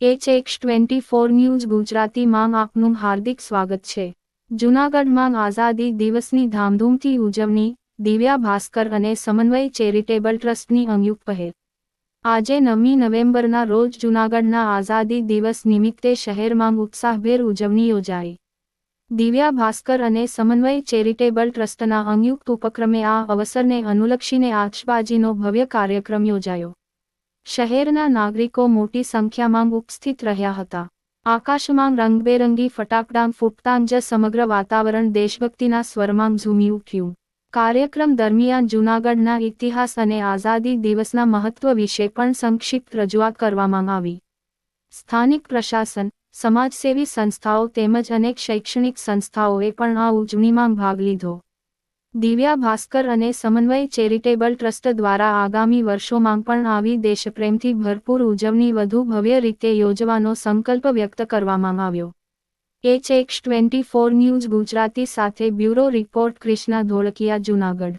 H X twenty four news ગુજરાતીમાં આપનું હાર્દિક સ્વાગત છે. જૂનાગઢમાં આઝાદી દિવસની ધામધૂમથી ઉજવણી, દિવ્યા ભાસ્કર અને સમન્વય ચેરિટેબલ ટ્રસ્ટની સંયુક્ત પહેલ. આજે નવમી નવેમ્બરના રોજ જૂનાગઢના આઝાદી દિવસ નિમિત્તે શહેરમાં ઉત્સાહભેર ઉજવણી યોજાઈ. દિવ્યા ભાસ્કર અને સમન્વય ચેરિટેબલ ટ્રસ્ટના સંયુક્ત ઉપક્રમે આ અવસરને અનુલક્ષીને આતશબાજીનો ભવ્ય કાર્યક્રમ યોજાયો. શહેરના નાગરિકો મોટી સંખ્યામાં ઉપસ્થિત રહ્યા હતા. આકાશમાં રંગબેરંગી ફટાકડાં ફૂટતાં જ સમગ્ર વાતાવરણ દેશભક્તિના સ્વરમાં ઝૂમી ઉઠ્યું. કાર્યક્રમ દરમિયાન જૂનાગઢના ઇતિહાસ અને આઝાદી દિવસના મહત્વ વિશે પણ સંક્ષિપ્ત રજૂઆત કરવામાં આવી. સ્થાનિક પ્રશાસન, સમાજસેવી સંસ્થાઓ તેમજ અનેક શૈક્ષણિક સંસ્થાઓએ પણ આ ઉજવણીમાં ભાગ લીધો. દિવ્યા ભાસ્કર અને સમન્વય ચેરિટેબલ ટ્રસ્ટ દ્વારા આગામી વર્ષોમાં પણ આવી દેશપ્રેમથી ભરપૂર ઉજવણી વધુ ભવ્ય રીતે યોજવાનો સંકલ્પ વ્યક્ત કરવામાં આવ્યો. H X twenty four news Gujarati સાથે બ્યુરો રિપોર્ટ ક્રિષ્ના ધોળકિયા, જૂનાગઢ.